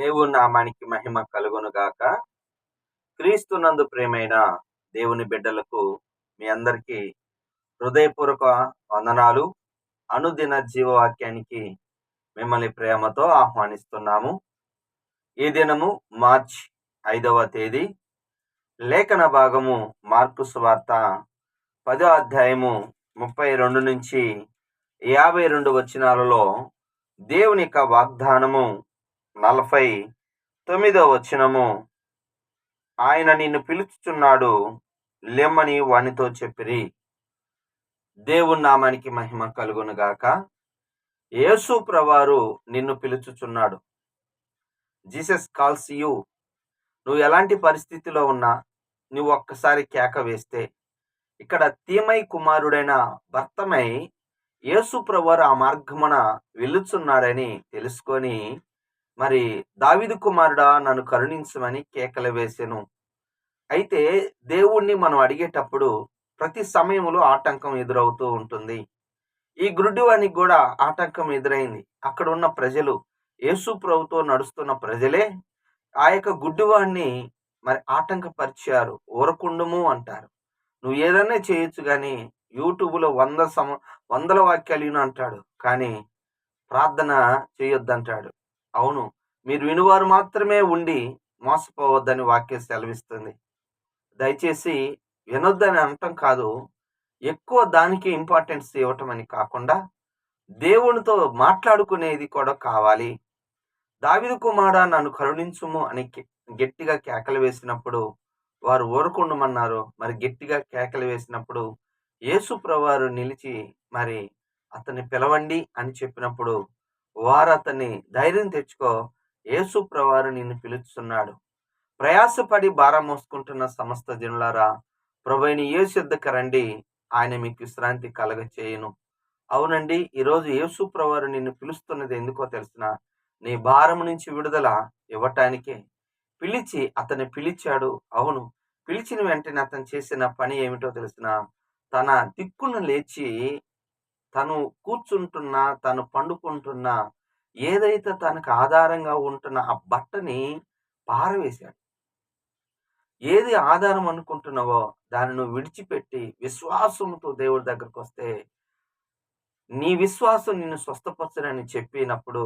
దేవుని నామానికి మహిమ కలుగును గాక క్రీస్తునందు ప్రేమైన దేవుని బిడ్డలకు మీ అందరికీ హృదయపూర్వక వందనాలు. అనుదిన జీవవాక్యానికి మిమ్మల్ని ప్రేమతో ఆహ్వానిస్తున్నాము. ఈ దినము మార్చ్ ఐదవ తేదీ. లేఖన భాగము మార్కు సువార్త పదో అధ్యాయము ముప్పై రెండు నుంచి యాభై రెండు వచనాలలో దేవుని యొక్క వాగ్దానము నలభై తొమ్మిదో వచనము. ఆయన నిన్ను పిలుచుచున్నాడు లెమ్మని వానితో చెప్పిరి. దేవుని నామానికి మహిమ కలుగునుగాక యేసు ప్రవారు నిన్ను పిలుచుచున్నాడు. Jesus calls you. నువ్వు ఎలాంటి పరిస్థితిలో ఉన్నా నువ్వు ఒక్కసారి కేక వేస్తే ఇక్కడ తీమై కుమారుడైన భర్తమై యేసు ప్రవారు ఆ మార్గమున వెళ్ళుచున్నాడని తెలుసుకొని మరి దావిదు కుమారుడా నన్ను కరుణించమని కేకలు వేసాను. అయితే దేవుణ్ణి మనం అడిగేటప్పుడు ప్రతి సమయంలో ఆటంకం ఎదురవుతూ ఉంటుంది. ఈ గురుడివానికి కూడా ఆటంకం ఎదురైంది. అక్కడ ఉన్న ప్రజలు యేసు ప్రభుతో నడుస్తున్న ప్రజలే ఆ యొక్క గుడ్డివాణ్ణి మరి ఆటంకపరిచారు. ఊరకుండము అంటారు. నువ్వు ఏదైనా చేయొచ్చు కానీ యూట్యూబ్లో వంద సమ వందల వాక్యాలు అంటాడు. కానీ ప్రార్థన చేయొద్దంటాడు. అవును. మీరు వినువారు మాత్రమే ఉండి మోసపోవద్దని వాక్యం సెలవిస్తుంది. దయచేసి వినొద్దని అనటం కాదు. ఎక్కువ దానికి ఇంపార్టెన్స్ ఇవ్వటం అని కాకుండా దేవునితో మాట్లాడుకునేది కూడా కావాలి. దావిదు కుమారా నన్ను కరుణించుము అని గట్టిగా కేకలు వేసినప్పుడు వారు ఊరకుండమన్నారు. మరి గట్టిగా కేకలు వేసినప్పుడు యేసు ప్రవారు నిలిచి మరి అతన్ని పిలవండి అని చెప్పినప్పుడు వారు అతన్ని ధైర్యం తెచ్చుకో. యేసు ప్రవారు నిన్ను పిలుస్తున్నాడు ప్రయాసపడి భారం మోసుకుంటున్న సమస్త జనులారా ప్రభుని యేసు యుద్ధకు రండి. ఆయన మీకు విశ్రాంతి కలగ చేయను అవునండి ఈరోజు యేసు ప్రవారు నిన్ను పిలుస్తున్నది ఎందుకో తెలిసిన నీ భారం నుంచి విడుదల ఇవ్వటానికే. పిలిచి అతన్ని పిలిచాడు. అవును పిలిచిన వెంటనే అతను చేసిన పని ఏమిటో తెలిసిన తన దిక్కును లేచి తను కూర్చుంటున్నా తను పండుకుంటున్నా ఏదైతే తనకు ఆధారంగా ఉంటున్న ఆ బట్టని పారవేశాడు. ఏది ఆధారం అనుకుంటున్నావో దాన్ని నువ్వు విడిచిపెట్టి విశ్వాసంతో దేవుడి దగ్గరకు వస్తే నీ విశ్వాసం నిన్ను స్వస్థపరచనని చెప్పినప్పుడు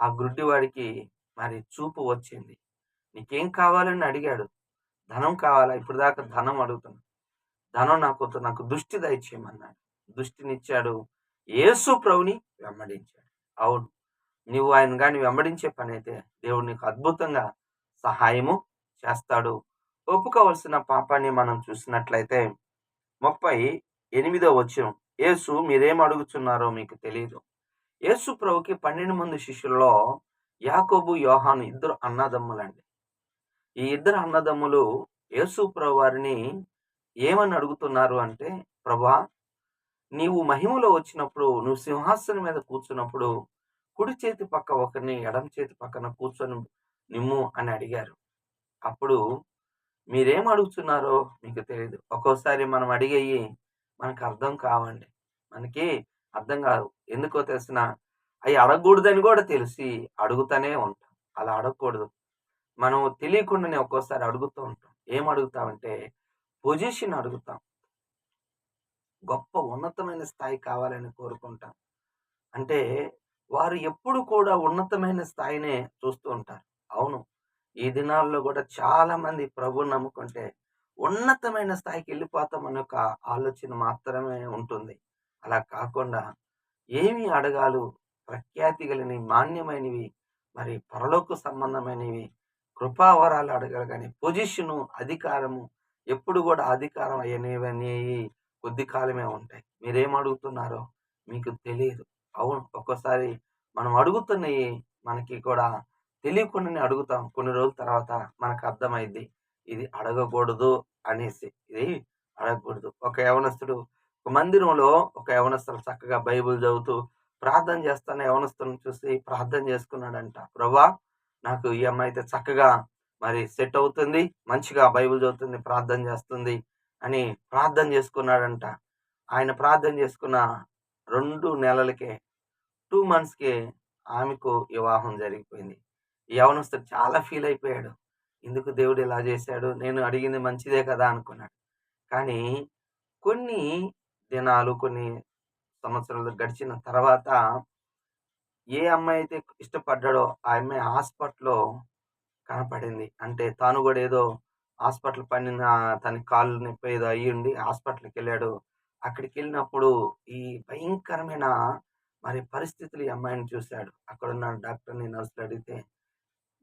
ఆ గుడ్డివాడికి మరి చూపు వచ్చింది. నీకేం కావాలని అడిగాడు. ధనం కావాలా? ఇప్పుడు దాకా ధనం అడుగుతున్నా. ధనం నాకు నాకు దృష్టి దయచేయమన్నాడు దృష్టినిచ్చాడు. యేసు ప్రభుని వెంబడించాడు. అవును. నువ్వు ఆయన కానీ వెంబడించే పని అయితే దేవుడు నీకు అద్భుతంగా సహాయము చేస్తాడు. ఒప్పుకోవలసిన పాపాన్ని మనం చూసినట్లయితే ముప్పై ఎనిమిదో వచ్చిన యేసు మీరేం అడుగుతున్నారో మీకు తెలియదు యేసు ప్రభుకి పన్నెండు మంది శిష్యుల్లో యాకోబు యోహాను ఇద్దరు అన్నదమ్ములండి. ఈ ఇద్దరు అన్నదమ్ములు యేసు ప్రభు వారిని ఏమని అడుగుతున్నారు అంటే ప్రభా నీవు మహిమలో వచ్చినప్పుడు నువ్వు సింహాసనం మీద కూర్చున్నప్పుడు కుడి చేతి పక్క ఒకరిని ఎడమ చేతి పక్కన కూర్చొని నిమ్ము అని అడిగారు. అప్పుడు మీరేం అడుగుతున్నారో మీకు తెలియదు ఒక్కోసారి మనం అడిగేయి మనకు అర్థం కావండి. మనకి అర్థం కాదు. ఎందుకో తెలిసిన అవి అడగకూడదని కూడా తెలిసి అడుగుతానే ఉంటాం. అలా అడగకూడదు. మనం తెలియకుండానే ఒక్కోసారి అడుగుతూ ఉంటాం. ఏం అడుగుతామంటే పొజిషన్ అడుగుతాం. గొప్ప ఉన్నతమైన స్థాయి కావాలని కోరుకుంటాం. అంటే వారు ఎప్పుడు కూడా ఉన్నతమైన స్థాయినే చూస్తూ ఉంటారు. అవును. ఈ దినాల్లో కూడా చాలా మంది ప్రభు నమ్ముకుంటే ఉన్నతమైన స్థాయికి వెళ్ళిపోతామని ఒక ఆలోచన మాత్రమే ఉంటుంది. అలా కాకుండా ఏమి అడగాలు ప్రఖ్యాతి కలిని మాన్యమైనవి మరి పరలోక సంబంధమైనవి కృపావరాలు అడగాలి కానీ పొజిషను అధికారము ఎప్పుడు కూడా అధికారం అనేవి కొద్ది కాలమే ఉంటాయి. మీరేం అడుగుతున్నారో మీకు తెలియదు. అవును ఒక్కోసారి మనం అడుగుతున్నవి మనకి కూడా తెలియకుండానే అడుగుతాం. కొన్ని రోజుల తర్వాత మనకు అర్థమైంది ఇది అడగకూడదు అనేసి. ఇది అడగకూడదు. ఒక యవనస్తుడు ఒక మందిరంలో ఒక యవనస్తుడు చక్కగా బైబిల్ చదువుతూ ప్రార్థన చేస్తున్న యవనస్తుని చూసి ప్రార్థన చేసుకున్నాడంట. ప్రభా నాకు ఈ అమ్మాయి అయితే చక్కగా మరి సెట్ అవుతుంది. మంచిగా బైబిల్ చదువుతుంది ప్రార్థన చేస్తుంది. అని ప్రార్థన చేసుకున్నాడంట. ఆయన ప్రార్థన చేసుకున్న రెండు నెలలకే టూ మంత్స్కి ఆమెకు వివాహం జరిగిపోయింది. యవనస్తుడు చాలా ఫీల్ అయిపోయాడు. ఎందుకు దేవుడు ఇలా చేశాడు? నేను అడిగింది మంచిదే కదా అనుకున్నాడు. కానీ కొన్ని దినాలు కొన్ని సంవత్సరాలు గడిచిన తర్వాత ఏ అమ్మాయి అయితే ఇష్టపడ్డాడో ఆ అమ్మాయి హాస్పిటల్లో కనపడింది. అంటే తాను కూడా ఏదో హాస్పిటల్ పడిన తన కాళ్ళు నొప్పి ఏదో అయ్యి ఉండి హాస్పిటల్కి వెళ్ళాడు అక్కడికి వెళ్ళినప్పుడు ఈ భయంకరమైన మరి పరిస్థితులు ఈ అమ్మాయిని చూశాడు. అక్కడున్న డాక్టర్ని నర్సులు అడిగితే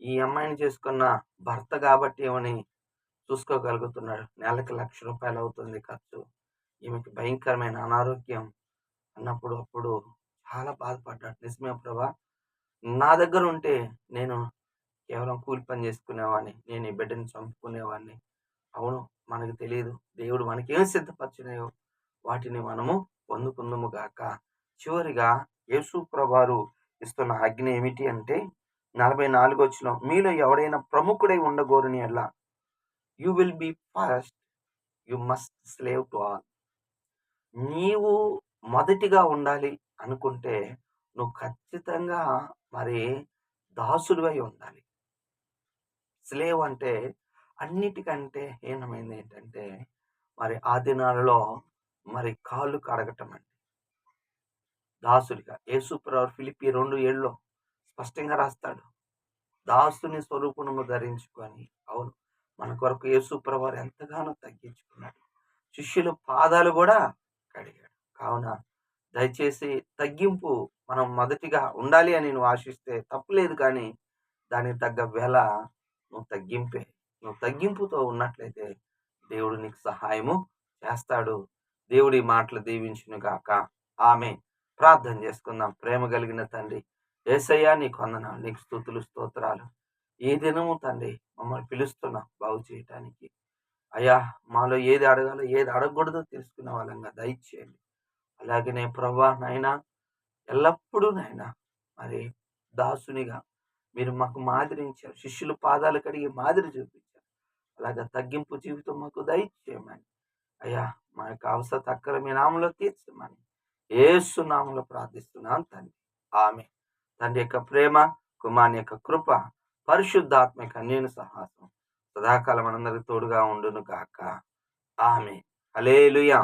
ఈ అమ్మాయిని చేసుకున్న భర్త కాబట్టి ఏమని చూసుకోగలుగుతున్నాడు? నెలకి లక్ష రూపాయలు అవుతుంది ఖర్చు. ఈమెకి భయంకరమైన అనారోగ్యం అన్నప్పుడు అప్పుడు చాలా బాధపడ్డాడు. నిజమే ప్రభా నా దగ్గర ఉంటే నేను కేవలం కూలి పని చేసుకునేవాడిని నేను ఈ బిడ్డని చంపుకునేవాడిని. అవును మనకు తెలియదు. దేవుడు మనకేం సిద్ధపరిచినాయో వాటిని మనము పొందుకుందుము గాక. చివరిగా యేసు ప్రభారు ఇస్తున్న ఆజ్ఞ ఏమిటి అంటే నలభై నాలుగు వచ్చిన మీలో ఎవడైనా ప్రముఖుడై ఉండగోరుని అలా you will be first. You must slave to all. నీవు మొదటిగా ఉండాలి అనుకుంటే నువ్వు ఖచ్చితంగా మరి దాసుడివై ఉండాలి. స్లేవ్ అంటే అన్నిటికంటే హీనమైంది ఏంటంటే మరి ఆ దినాలలో మరి కాళ్ళు కడగటం అండి దాసుడిగా యేసుప్రభు ఫిలిపి రెండు ఏళ్ళలో స్పష్టంగా రాస్తాడు. దాసుని స్వరూపణము ధరించుకొని అవును మన కొరకు యేసుప్రభు ఎంతగానో తగ్గించుకున్నాడు. శిష్యుల పాదాలు కూడా కడిగాడు. కావున దయచేసి తగ్గింపు మనం మొదటిగా ఉండాలి అని నువ్వు ఆశిస్తే తప్పులేదు కానీ దానికి తగ్గ వెల నువ్వు తగ్గింపే నువ్వు తగ్గింపుతో ఉన్నట్లయితే దేవుడు నీకు సహాయము చేస్తాడు. దేవుడి మాటలు దీవించును గాక. ఆమె ప్రార్థన చేసుకుందాం. ప్రేమ కలిగిన తండ్రి ఏసయ్యా నీకు వందనాలు నీకు స్థుతులు స్తోత్రాలు. ఏ దినము తండ్రి మమ్మల్ని పిలుస్తున్నాం బాగు చేయటానికి. అయ్యా మాలో ఏది అడగాలో ఏది అడగకూడదో తెలుసుకునే వాళ్ళంగా దయచేయండి. అలాగనే ప్రభా నాయనా ఎల్లప్పుడూ నాయనా మరి దాసునిగా మీరు మాకు మాదిరించారు. శిష్యులు పాదాలు కడిగి మాదిరి చూపించారు. అలాగా తగ్గింపు జీవితం మాకు దయచేయమని. అయ్యా మా యొక్క అవసర అక్కర మీ నామంలో తీర్చమని ఏసు నామంలో ప్రార్థిస్తున్నాను తండ్రి. ఆమె తండ్రి యొక్క ప్రేమ కుమార్ యొక్క కృప పరిశుద్ధాత్మక నేను సహాసం సదాకాలం మనందరికి తోడుగా ఉండును కాక ఆమె అలేలుయా